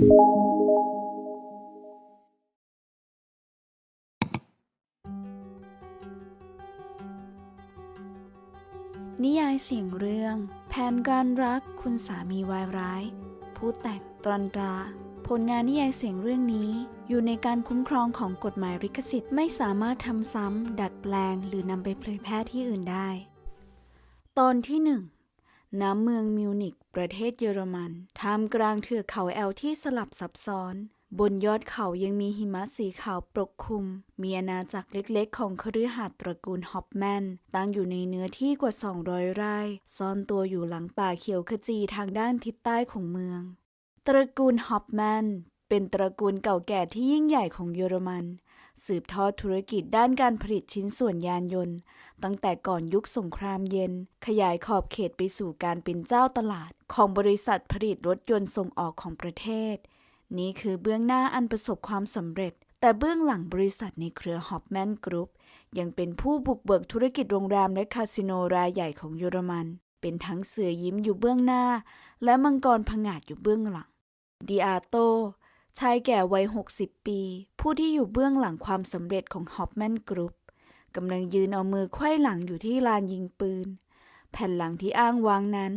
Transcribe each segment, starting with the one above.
นิยายเสียงเรื่อง แผนการรักคุณสามีวายร้าย ผู้แต่งตรันตรา ผลงานนิยายเสียงเรื่องนี้อยู่ในการคุ้มครองของกฎหมายลิขสิทธิ์ไม่สามารถทำซ้ำ ดัดแปลง หรือนำไปเผยแพร่ที่อื่นได้ ตอนที่หนึ่ง น้ำเมืองมิวนิกประเทศเยอรมันท่ามกลางเทือกเขาแอลที่สลับซับซ้อน บนยอดเขายังมีหิมะสีขาวปกคลุม มีอาณาจักรเล็กๆ ของคฤหาสน์ตระกูลฮอปแมน ตั้งอยู่ในเนื้อที่กว่า 200 ไร่ ซ่อนตัวอยู่หลังป่าเขียวขจีทางด้านทิศใต้ของเมือง ตระกูลฮอปแมนเป็นตระกูลเก่าแก่ที่ยิ่งใหญ่ของเยอรมัน สืบทอดธุรกิจด้านการผลิตชิ้นส่วนยานยนต์ ตั้งแต่ก่อนยุคสงครามเย็น ขยายขอบเขตไปสู่การเป็นเจ้าตลาด ของบริษัทผลิตรถยนต์ส่งออกของประเทศ นี่คือเบื้องหน้าอันประสบความสำเร็จ แต่เบื้องหลังบริษัทในเครือฮอปแมนกรุ๊ปยังเป็นผู้บุกเบิกธุรกิจโรงแรมและคาสิโนรายใหญ่ของเยอรมัน เป็นทั้งเสือยิ้มอยู่เบื้องหน้า และมังกรผงาดอยู่เบื้องหลังดิอาโต ชายแก่วัย 60 ปี ผู้ที่อยู่เบื้องหลังความสำเร็จของฮอปแมนกรุ๊ปกำลังยืนเอามือไขว้หลังอยู่ที่ลานยิงปืน แผ่นหลังที่อ้างวางนั้น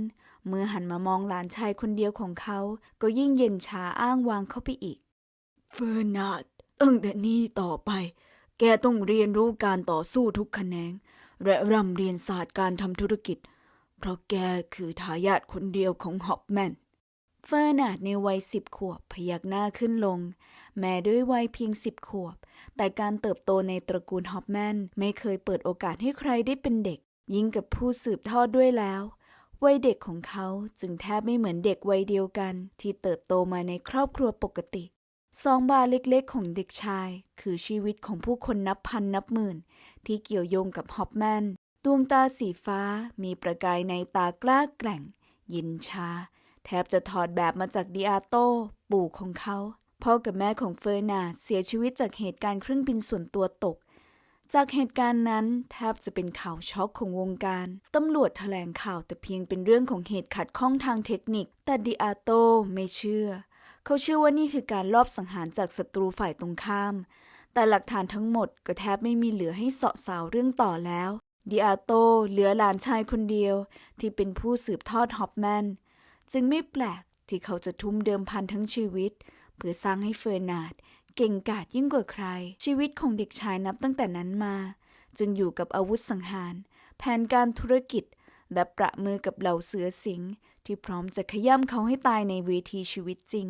เมื่อหันมามองหลานชายคนเดียวของเขา ก็ยิ่งเย็นชาอ้างวางเข้าไปอีก เฟอร์นาดตั้งแต่นี้ต่อไป แกต้องเรียนรู้การต่อสู้ทุกแขนง และร่ำเรียนศาสตร์การทำธุรกิจ เพราะแกคือทายาทคนเดียวของฮอปแมน เฟอร์นาดในวัยสิบขวบพยักหน้าขึ้นลง แม้ด้วยวัยเพียงสิบขวบ แต่การเติบโตในตระกูลฮอปแมนไม่เคยเปิดโอกาสให้ใครได้เป็นเด็ก ยิ่งกับผู้สืบทอดด้วยแล้ว วัยเด็กของเขาจึงแทบไม่เหมือนเด็กวัยเดียวกัน ที่เติบโตมาในครอบครัวปกติสองบาเล็กๆ ของเด็กชาย คือชีวิตของผู้คนนับพันนับหมื่น ที่เกี่ยวโยงกับฮอปแมนดวงตาสีฟ้ามีประกายในตากล้าแกร่งยินชา แทบจะถอดแบบมาจากดิอาโตปู่ของเขา พ่อกับแม่ของเฟอร์นาเสียชีวิตจากเหตุการณ์เครื่องบินส่วนตัวตก จากเหตุการณ์นั้นแทบจะเป็นข่าวช็อกของวงการ ตำรวจแถลงข่าวแต่เพียงเป็นเรื่องของเหตุขัดข้องทางเทคนิค แต่ดิอาโตไม่เชื่อ เขาเชื่อว่านี่คือการลอบสังหารจากศัตรูฝ่ายตรงข้าม แต่หลักฐานทั้งหมดก็แทบไม่มีเหลือให้เสาะสาวเรื่องต่อแล้วดิอาโตเหลือหลานชายคนเดียวที่เป็นผู้สืบทอดฮอปแมน จึงไม่แปลกที่เขาจะทุ่มเดิมพันทั้งชีวิต เพื่อสร้างให้เฟอร์นาร์ดเก่งกาจยิ่งกว่าใคร ชีวิตของเด็กชายนับตั้งแต่นั้นมา จึงอยู่กับอาวุธสังหาร แผนการธุรกิจ และประมือกับเหล่าเสือสิงที่พร้อมจะขย้ำเขาให้ตายในเวทีชีวิตจริง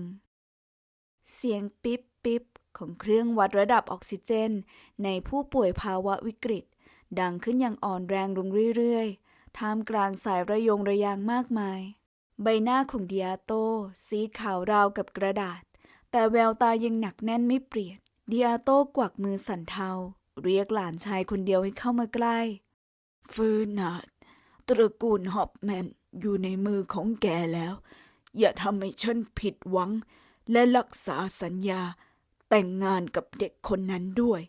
เสียงปิ๊บปิ๊บของเครื่องวัดระดับออกซิเจน ในผู้ป่วยภาวะวิกฤต ดังขึ้นอย่างอ่อนแรงลงเรื่อยๆ ท่ามกลางสายระยงระยางมากมาย ใบหน้าของดิอาโตซีดขาวราวกับกระดาษ แต่แววตายังหนักแน่นไม่เปลี่ยนดิอาโตกวักมือสั่นเทา เรียกหลานชายคนเดียวให้เข้ามาใกล้ฟอร์นาดตระกูลฮอปแมนอยู่ในมือของแกแล้ว อย่าทำให้ฉันผิดหวัง และรักษาสัญญา แต่งงานกับเด็กคนนั้นด้วย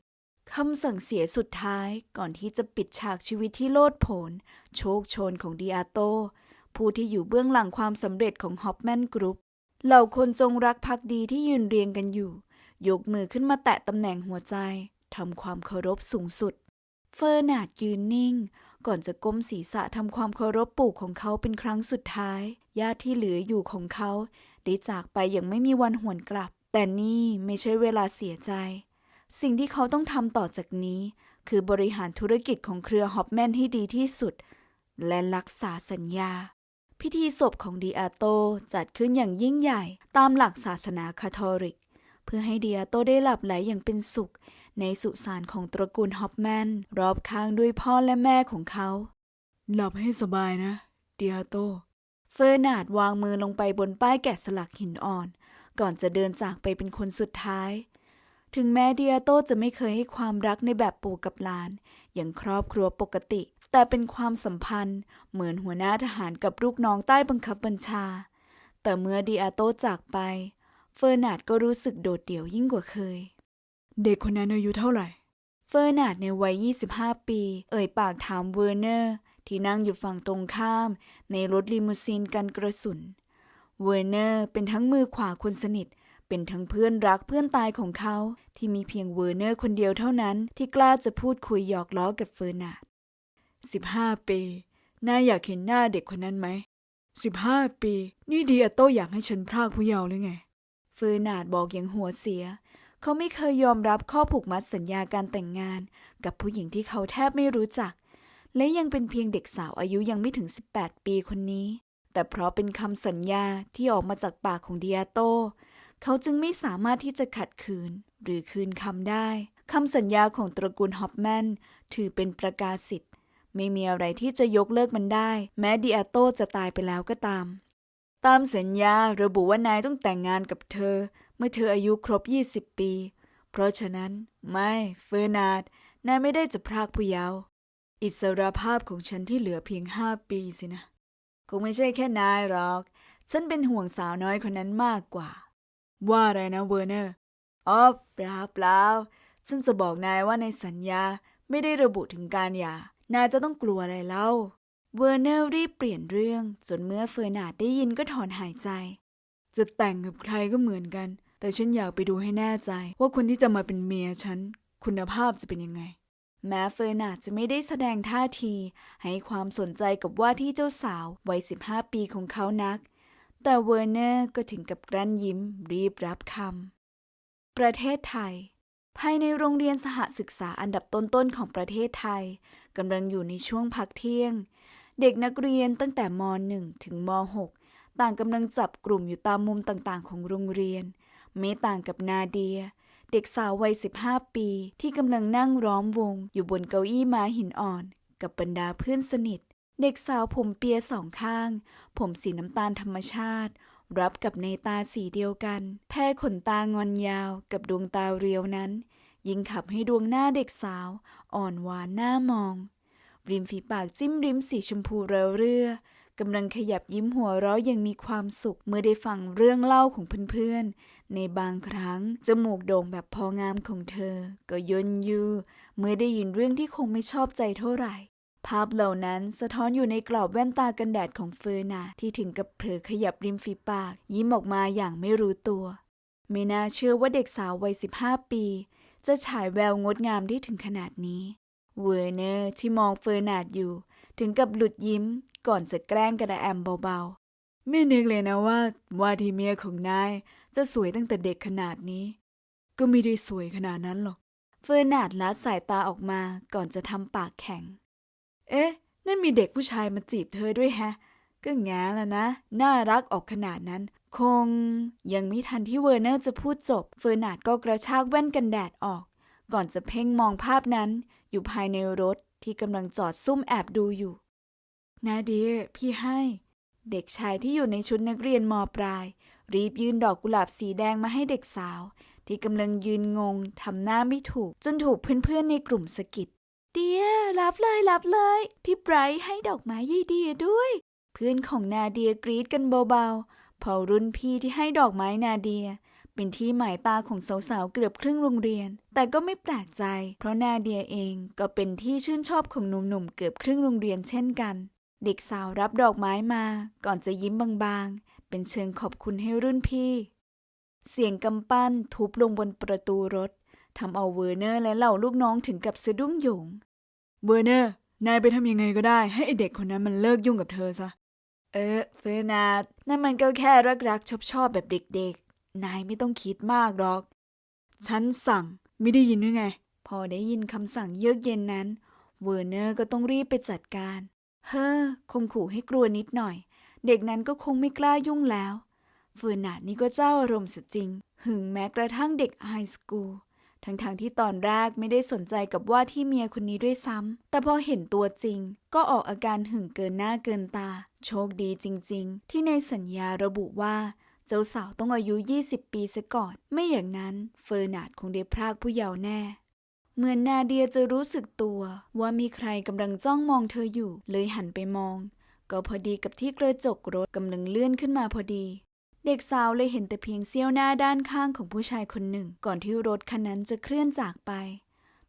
คำสั่งเสียสุดท้ายก่อนที่จะปิดฉากชีวิตที่โลดโผน โชคโชนของดิอาโต ผู้ที่อยู่เบื้องหลังความสำเร็จของฮอปแมนกรุ๊ปเหล่าคนจงรักภักดีที่ยืนเรียงกันอยู่ ยกมือขึ้นมาแตะตำแหน่งหัวใจทำความเคารพสูงสุด เฟอร์นาดยืนนิ่ง ก่อนจะก้มศีรษะทำความเคารพปู่ของเขาเป็นครั้งสุดท้ายญาติที่เหลืออยู่ของเขา ได้จากไปอย่างไม่มีวันหวนกลับ แต่นี่ไม่ใช่เวลาเสียใจ สิ่งที่เขาต้องทำต่อจากนี้ คือบริหารธุรกิจของเครือฮอปแมนให้ดีที่สุด และรักษาสัญญา พิธีศพของดิอาโตจัดขึ้นอย่างยิ่งใหญ่ตามหลักศาสนาคาทอลิก เพื่อให้ดิอาโตได้หลับไหลอย่างเป็นสุข ในสุสานของตระกูลฮอปแมนรอบข้างด้วยพ่อและแม่ของเขา หลับให้สบายนะดิอาโต เฟอร์นาดวางมือลงไปบนป้ายแกะสลักหินอ่อน ก่อนจะเดินจากไปเป็นคนสุดท้าย ถึงแม้ดิอาโตจะไม่เคยให้ความรักในแบบปู่กับหลาน อย่างครอบครัวปกติ แต่เป็นความสัมพันธ์เหมือนหัวหน้าทหารกับลูกน้องใต้บังคับบัญชา แต่เมื่อดิอาโตจากไป เฟอร์นาดก็รู้สึกโดดเดี่ยวยิ่งกว่าเคย เด็กคนนั้นอายุเท่าไหร่ เฟอร์นาดในวัย 25 ปี เอ่ยปากถามเวอร์เนอร์ ที่นั่งอยู่ฝั่งตรงข้าม ในรถลิมูซีนกันกระสุน เวอร์เนอร์เป็นทั้งมือขวาคนสนิท เป็นทั้งเพื่อนรักเพื่อนตายของเขา ที่มีเพียงเวอร์เนอร์คนเดียวเท่านั้น ที่กล้าจะพูดคุยหยอกล้อกับเฟอร์นาร์ด สิบห้าปีนายอยากเห็นหน้าเด็กคนนั้นไหมสิบห้าปี นี่ดีอโต้อยากให้ฉันพรากผู้เยาว์หรือไงเฟอร์นาร์ดบอกอย่างหัวเสีย เขาไม่เคยยอมรับข้อผูกมัดสัญญาการแต่งงาน กับผู้หญิงที่เขาแทบไม่รู้จัก และยังเป็นเพียงเด็กสาวอายุยังไม่ถึง 18 ปีคนนี้ แต่เพราะเป็นคำสัญญาที่ออกมาจากปากของดิอาโต เขาจึงไม่สามารถที่จะขัดขืน หรือคืนคำได้คำสัญญาของตระกูลฮอปแมนถือเป็นประกาศสิทธิ ไม่มีอะไรที่จะยกเลิกมันได้ แม้ดิอาโตจะตายไปแล้วก็ตาม ตามสัญญาระบุว่านายต้องแต่งงานกับเธอ เมื่อเธออายุครบ 20 ปี เพราะฉะนั้น ไม่เฟอร์นาร์ดนายไม่ได้จะพรากผู้เยาว์อิสรภาพของฉันที่เหลือเพียงห้าปีสินะ คงไม่ใช่แค่นายหรอก ฉันเป็นห่วงสาวน้อยคนนั้นมากกว่า ว่าอะไรนะเวอร์เนอร์อ๋อเปล่าเปล่าฉันจะบอกนายว่าในสัญญาไม่ได้ระบุถึงการหย่า นายจะต้องกลัวอะไรเล่า เวอร์เนอร์รีบเปลี่ยนเรื่อง จนเมื่อเฟอร์นาร์ดได้ยินก็ถอนหายใจ จะแต่งกับใครก็เหมือนกัน แต่ฉันอยากไปดูให้แน่ใจ ว่าคนที่จะมาเป็นเมียฉัน คุณภาพจะเป็นยังไง แม้เฟอร์นาร์ดจะไม่ได้แสดงท่าที ให้ความสนใจกับว่าที่เจ้าสาววัย 15 ปีของเขานัก แต่เวอร์เนอร์ก็ถึงกับกลั้นยิ้มรีบรับคำประเทศไทย ภายในโรงเรียนสหศึกษาอันดับต้นๆของประเทศไทยกำลังอยู่ในช่วงพักเที่ยง เด็กนักเรียนตั้งแต่ม .1 ถึงม .6 ต่างกำลังจับกลุ่มอยู่ตามมุมต่างๆ ของโรงเรียน ไม่ต่างกับนาเดีย เด็กสาววัย 15 ปี ที่กำลังนั่งล้อมวง อยู่บนเก้าอี้ม้าหินอ่อน กับบรรดาเพื่อนสนิท เด็กสาวผมเปียสองข้าง ผมสีน้ำตาลธรรมชาติ รับกับในตาสีเดียวกัน แพร่ขนตางอนยาวกับดวงตาเรียวนั้น ยิ่งขับให้ดวงหน้าเด็กสาว อ่อนหวานหน่ามอง ริมฝีปากจิ้มริมสีชมพูเรอเรื่อกำลังขยับยิ้มหัวเราะอย่างมีความสุข เมื่อได้ฟังเรื่องเล่าของเพื่อนๆ ในบางครั้ง จมูกโด่งแบบพองามของเธอ ก็ยนยูเมื่อได้ยินเรื่องที่คงไม่ชอบใจเท่าไหร่ ภาพเหล่านั้นสะท้อนอยู่ในกรอบแว่นตากันแดดของเฟอร์นาที่ถึงกับเผลอขยับริมฝีปาก ยิ้มออกมาอย่างไม่รู้ตัว ไม่น่าเชื่อว่าเด็กสาววัย 15 ปี จะฉายแววงดงามได้ถึงขนาดนี้ เวอร์เนอร์ที่มองเฟอร์นาดอยู่ ถึงกับหลุดยิ้มก่อนจะแกล้งกระแอมเบาๆ ไม่นึกเลยนะว่าว่าที่เมียของนายจะสวยตั้งแต่เด็กขนาดนี้ ก็ไม่ได้สวยขนาดนั้นหรอก เฟอร์นาดละสายตาออกมาก่อนจะทำปากแข็ง เอ๊ะ นั่นมีเด็กผู้ชายมาจีบเธอด้วยแฮะ ก็แง่แล้วนะ น่ารักออกขนาดนั้น คงยังไม่ทันที่เวอร์เนอร์จะพูดจบ เฟอร์นาดก็กระชากแว่นกันแดดออก ก่อนจะเพ่งมองภาพนั้น อยู่ภายในรถที่กำลังจอดซุ่มแอบดูอยู่ นาเดียพี่ให้ เด็กชายที่อยู่ในชุดนักเรียนมปลาย รีบยื่นดอกกุหลาบสีแดงมาให้เด็กสาว ที่กำลังยืนงงทำหน้าไม่ถูก จนถูกเพื่อนๆในกลุ่มสะกิด เดียรับเลยรับเลย พี่ไบรท์ให้ดอกไม้ยายเดียด้วย เพื่อนของนาเดียกรีดกันเบาๆ พอรุ่นพี่ที่ให้ดอกไม้นาเดีย เป็นที่หมายตาของสาวๆเกือบครึ่งโรงเรียน แต่ก็ไม่แปลกใจ เพราะนาเดียเองก็เป็นที่ชื่นชอบของหนุ่มๆเกือบครึ่งโรงเรียนเช่นกัน เด็กสาวรับดอกไม้มาก่อนจะยิ้มบางๆ เป็นเชิงขอบคุณให้รุ่นพี่ เสียงกำปั้นทุบลงบนประตูรถทำเอาเวอร์เนอร์และเหล่าลูกน้องถึงกับสะดุ้งหยง เวอร์เนอร์ นายไปทำยังไงก็ได้ให้ไอเด็กคนนั้นมันเลิกยุ่งกับเธอซะ เออเฟอร์นาดนั่นมันก็แค่รักรักชอบชอบๆแบบเด็กๆ นายไม่ต้องคิดมากหรอก ฉันสั่งไม่ได้ยินด้วยไง พอได้ยินคำสั่งเยือกเย็นนั้น เวอร์เนอร์ก็ต้องรีบไปจัดการ เฮ้อคงขู่ให้กลัวนิดหน่อย เด็กนั้นก็คงไม่กล้ายุ่งแล้วเฟอร์นาดนี่ก็เจ้าอารมณ์สุดจริง หึงแม้กระทั่งเด็กไฮสคูล ทั้งๆทที่ตอนแรกไม่ได้สนใจกับว่าที่เมียคนนี้ด้วยซ้ำ แต่พอเห็นตัวจริง ก็ออกอาการหึงเกินหน้าเกินตา โชคดีจริง ๆ ที่ในสัญญาระบุว่า เจ้าสาวต้องอายุ 20 ปีซะก่อน ไม่อย่างนั้นเฟอร์นาดคงได้พรากผู้เยาว์แน่ เหมือนนาเดียจะรู้สึกตัวว่ามีใครกำลังจ้องมองเธออยู่ เลยหันไปมอง ก็พอดีกับที่กระจกรถกำลังเลื่อนขึ้นมาพอดี เด็กสาวเลยเห็นแต่เพียงเสี้ยวหน้าด้านข้างของผู้ชายคนหนึ่ง ก่อนที่รถคันนั้นจะเคลื่อนจากไป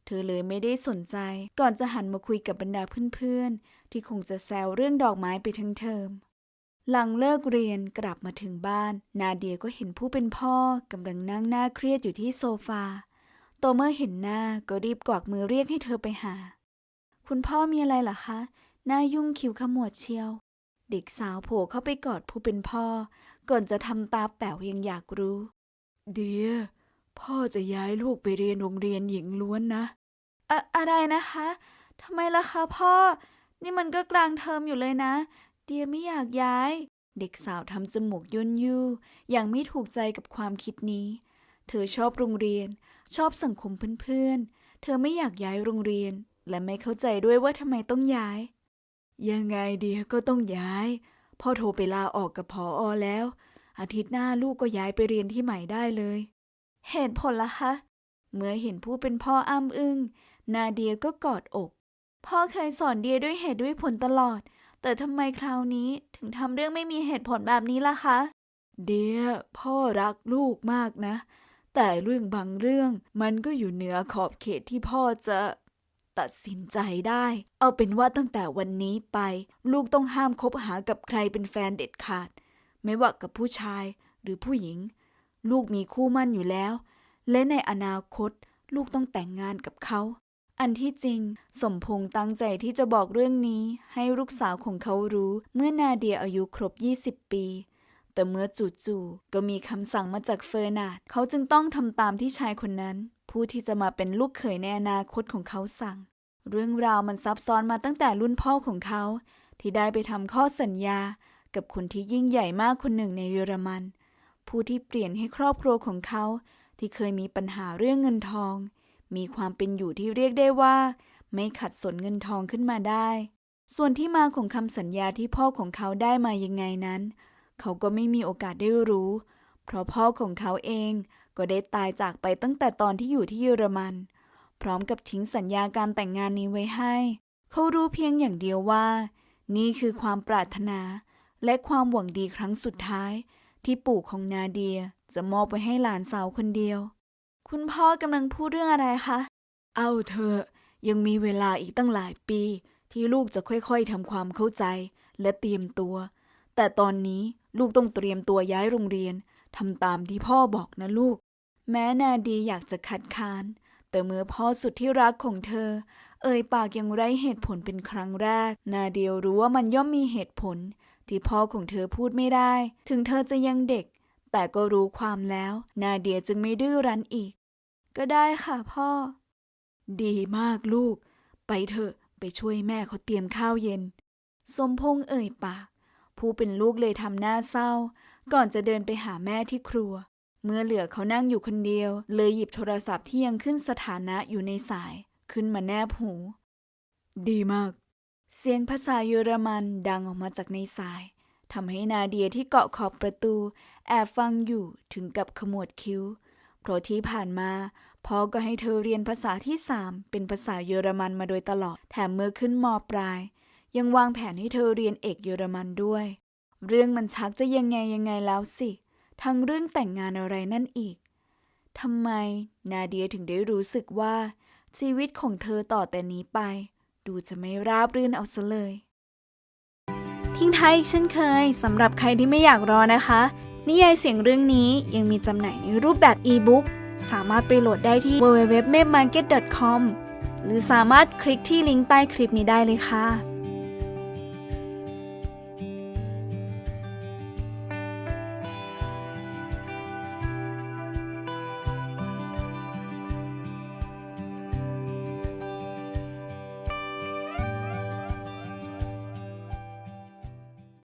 เธอเลยไม่ได้สนใจ ก่อนจะหันมาคุยกับบรรดาเพื่อนๆ ที่คงจะแซวเรื่องดอกไม้ไปทั้งเทอม หลังเลิกเรียนกลับมาถึงบ้าน นาเดียก็เห็นผู้เป็นพ่อกำลังนั่งหน้าเครียดอยู่ที่โซฟาโตเมื่อเห็นหน้าก็รีบกวักมือเรียกให้เธอไปหา คุณพ่อมีอะไรเหรอคะหน้ายุ่งคิ้วขมวดเชียว เด็กสาวโผล่เข้าไปกอดผู้เป็นพ่อ ก่อนจะทำตาแป๋วยังอยากรู้ เดียพ่อจะย้ายลูกไปเรียนโรงเรียนหญิงล้วนนะอะอะไรนะคะทำไมล่ะคะพ่อ นี่มันก็กลางเทอมอยู่เลยนะ เดียไม่อยากย้าย เด็กสาวทำจมูกย่นยู่อย่างไม่ถูกใจกับความคิดนี้ เธอชอบโรงเรียน ชอบสังคมเพื่อนๆเธอไม่อยากย้ายโรงเรียน และไม่เข้าใจด้วยว่าทำไมต้องย้าย ยังไงเดียก็ต้องย้าย พ่อโทรไปลาออกกับพออแล้ว อาทิตย์หน้าลูกก็ย้ายไปเรียนที่ใหม่ได้เลย เหตุผลล่ะคะเมื่อเห็นผู้เป็นพ่ออ้ำอึง้งนาเดียก็กอดอก พ่อเคยสอนเดียด้วยเหตุด้วยผลตลอด แต่ทำไมคราวนี้ถึงทำเรื่องไม่มีเหตุผลแบบนี้ล่ะคะ เดียพ่อรักลูกมากนะ แต่เรื่องบางเรื่องมันก็อยู่เหนือขอบเขตที่พ่อจะ ตัดสินใจได้ เอาเป็นว่าตั้งแต่วันนี้ไป ลูกต้องห้ามคบหากับใครเป็นแฟนเด็ดขาด ไม่ว่ากับผู้ชายหรือผู้หญิง ลูกมีคู่มั่นอยู่แล้ว และในอนาคตลูกต้องแต่งงานกับเขา อันที่จริง สมพงษ์ตั้งใจที่จะบอกเรื่องนี้ให้ลูกสาวของเขารู้เมื่อนาเดียอายุครบ 20 ปี แต่เมื่อจู่ๆก็มีคำสั่งมาจากเฟอร์นาดเขาจึงต้องทำตามที่ชายคนนั้น ผู้ที่จะมาเป็นลูกเขยในอนาคตของเขาสั่ง เรื่องราวมันซับซ้อนมาตั้งแต่รุ่นพ่อของเขา ที่ได้ไปทำข้อสัญญา กับคนที่ยิ่งใหญ่มากคนหนึ่งในเยอรมัน ผู้ที่เปลี่ยนให้ครอบครัวของเขา ที่เคยมีปัญหาเรื่องเงินทอง มีความเป็นอยู่ที่เรียกได้ว่า ไม่ขัดสนเงินทองขึ้นมาได้ ส่วนที่มาของคำสัญญาที่พ่อของเขาได้มายังไงนั้น เขาก็ไม่มีโอกาสได้รู้ เพราะพ่อของเขาเองก็ได้ตายจากไปตั้งแต่ตอนที่อยู่ที่เยอรมัน พร้อมกับทิ้งสัญญาการแต่งงานนี้ไว้ให้ เขารู้เพียงอย่างเดียวว่า นี่คือความปรารถนา และความหวังดีครั้งสุดท้าย ที่ปู่ของนาเดียจะมอบไปให้หลานสาวคนเดียว คุณพ่อกำลังพูดเรื่องอะไรคะ เอาเถอะยังมีเวลาอีกตั้งหลายปี ที่ลูกจะค่อยๆทำความเข้าใจและเตรียมตัว แต่ตอนนี้ ลูกต้องเตรียมตัวย้ายโรงเรียนทำตามที่พ่อบอกนะลูก แม้นาเดียอยากจะคัดค้าน แต่เมื่อพ่อสุดที่รักของเธอ เอ่ยปากยังไร้เหตุผลเป็นครั้งแรก นาเดียรู้ว่ามันย่อมมีเหตุผล ที่พ่อของเธอพูดไม่ได้ ถึงเธอจะยังเด็ก แต่ก็รู้ความแล้ว นาเดียจึงไม่ดื้อรั้นอีก ก็ได้ค่ะพ่อ ดีมากลูก ไปเถอะไปช่วยแม่เขาเตรียมข้าวเย็น สมพงษ์เอ่ยปาก ผู้เป็นลูกเลยทำหน้าเศร้า ก่อนจะเดินไปหาแม่ที่ครัว เมื่อเหลือเขานั่งอยู่คนเดียว เลยหยิบโทรศัพท์ที่ยังขึ้นสถานะอยู่ในสาย ขึ้นมาแนบหู ดีมาก เสียงภาษาเยอรมันดังออกมาจากในสายทำให้นาเดียที่เกาะขอบประตู แอบฟังอยู่ถึงกับขมวดคิ้ว เพราะที่ผ่านมาพ่อก็ให้เธอเรียนภาษาที่สามเป็นภาษาเยอรมันมาโดยตลอด แถมเมื่อขึ้นมปลาย ยังวางแผนให้เธอเรียนเอกเยอรมันด้วย เรื่องมันชักจะยังไงยังไงแล้วสิ ทั้งเรื่องแต่งงานอะไรนั่นอีกทำไมนาเดียถึงได้รู้สึกว่า ชีวิตของเธอต่อแต่นี้ไป ดูจะไม่ราบรื่นเอาซะเลย ทิ้งท้ายอีกเช่นเคยสำหรับใครที่ไม่อยากรอนะคะ นิยายเสียงเรื่องนี้ยังมีจำหน่ายในรูปแบบอีบุ๊กสามารถไปโหลดได้ที่ www.mapmarket.com หรือสามารถคลิกที่ลิงก์ใต้คลิปนี้ได้เลยค่ะ